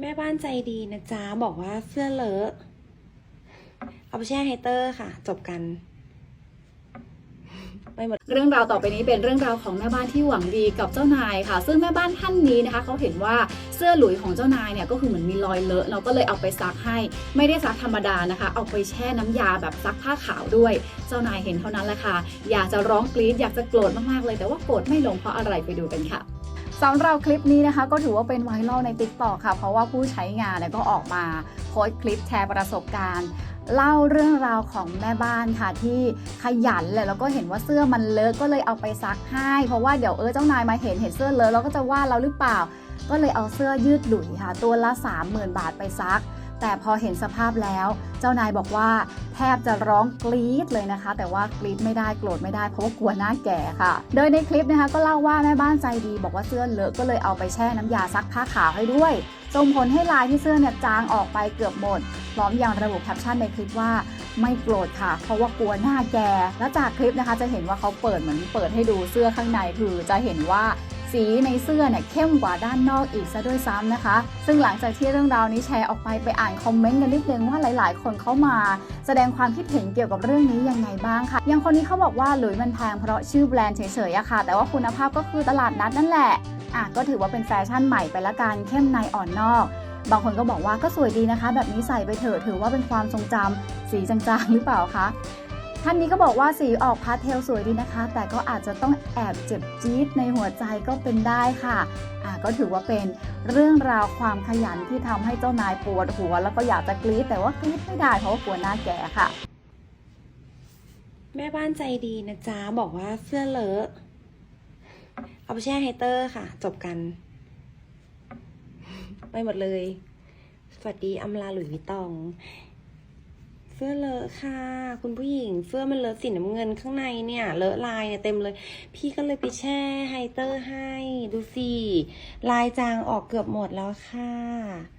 แม่บ้านใจดีนะจ๊ะ บอกว่าเสื้อเลอะ เอาไปแช่ไฮเตอร์ค่ะ จบกันไม่หมดเรื่องราวต่อไปนี้เป็นเรื่องราวของแม่บ้านที่หวังดีกับเจ้านายค่ะ ซึ่งแม่บ้านท่านนี้นะคะเขาเห็นว่าเสื้อหลุยของเจ้านายเนี่ยก็คือเหมือนมีรอยเลอะเราก็เลยเอาไปซักให้ ไม่ได้ซักธรรมดานะคะ เอาไปแช่น้ำยาแบบซักผ้าขาวด้วย เจ้านายเห็นเท่านั้นแหละค่ะ อยากจะร้องกรี๊ดอยากจะโกรธมากๆเลย แต่ว่าโกรธไม่ลงเพราะอะไรไปดูกันค่ะ สำหรับคลิปนี้นะคะ ก็ถือว่าเป็นไวรัลใน t ิ k t o k ค่ะ เพราะว่าผู้ใช้งานเนี่ยก็ออกมาโพสต์คลิปแชร์ประสบการณ์ เล่าเรื่องราวของแม่บ้านค่ะ ที่ขยันเลยแล้วก็เห็นว่าเสื้อมันเลอะก็เลยเอาไปซักให้ เพราะว่าเดี๋ยวเออเจ้านายมาเห็นเห็นเสื้อเลอะแล้วก็จะว่าเราหรือเปล่า ก็เลยเอาเสื้อยืดหลุยค่ะ ตัวละ 30,000 บาทไปซัก แต่พอเห็นสภาพแล้ว เจ้านายบอกว่าแทบจะร้องกรี๊ดเลยนะคะ แต่ว่ากรี๊ดไม่ได้โกรธไม่ได้เพราะว่ากลัวหน้าแก่ค่ะ โดยในคลิปนะคะก็เล่าว่าแม่บ้านใจดี บอกว่าเสื้อเลอะก็เลยเอาไปแช่น้ำยาซักผ้าขาวให้ด้วยส่งผลให้ลายที่เสื้อเนี่ยจางออกไปเกือบหมด พร้อมยังระบุแคปชั่นในคลิปว่าไม่โกรธค่ะ เพราะว่ากลัวหน้าแก่แล้วจากคลิปนะคะจะเห็นว่าเขาเปิดเหมือนเปิดให้ดูเสื้อข้างในคือจะเห็นว่า สีในเสื้อเนี่ยเข้มกว่าด้านนอกอีกซะด้วยซ้ำนะคะ ซึ่งหลังจากที่เรื่องราวนี้แชร์ออกไปไปอ่านคอมเมนต์กันนิดนึงว่าหลาย ๆ คนเข้ามา แสดงความคิดเห็นเกี่ยวกับเรื่องนี้ยังไงบ้างค่ะอย่างคนนี้เขาบอกว่าหลุยมันแพงเพราะชื่อแบรนด์เฉยๆอะค่ะ แต่ว่าคุณภาพก็คือตลาดนัดนั่นแหละอะก็ถือว่าเป็นแฟชั่นใหม่ไปละกันเข้มในอ่อนนอก บางคนก็บอกว่าก็สวยดีนะคะ แบบนี้ใส่ไปเถอะถือว่าเป็นความทรงจำสีจางๆหรือเปล่าคะ ท่านนี้ก็บอกว่าสีออกพาสเทลสวยดีนะคะ แต่ก็อาจจะต้องแอบเจ็บจี๊ดในหัวใจก็เป็นได้ค่ะอ่าก็ถือว่าเป็นเรื่องราวความขยันที่ทำให้เจ้านายปวดหัว แล้วก็อยากจะกรี๊ดแต่ว่ากรี๊ดไม่ได้เพราะว่ากลัวหน้าแก่ค่ะ แม่บ้านใจดีนะจ๊ะบอกว่าเสื้อเลอะเอาไปแช่ไฮเตอร์ค่ะ จบกันไม่หมดเลย สวัสดีอำลาหลุยวิตอง เสื้อเลอะค่ะ คุณผู้หญิงเสื้อมันเลอะสีน้ำเงินข้างในเนี่ย เลอะลายเนี่ยเต็มเลย พี่ก็เลยไปแช่ไฮเตอร์ให้ ดูสิ ลายจางออกเกือบหมดแล้วค่ะ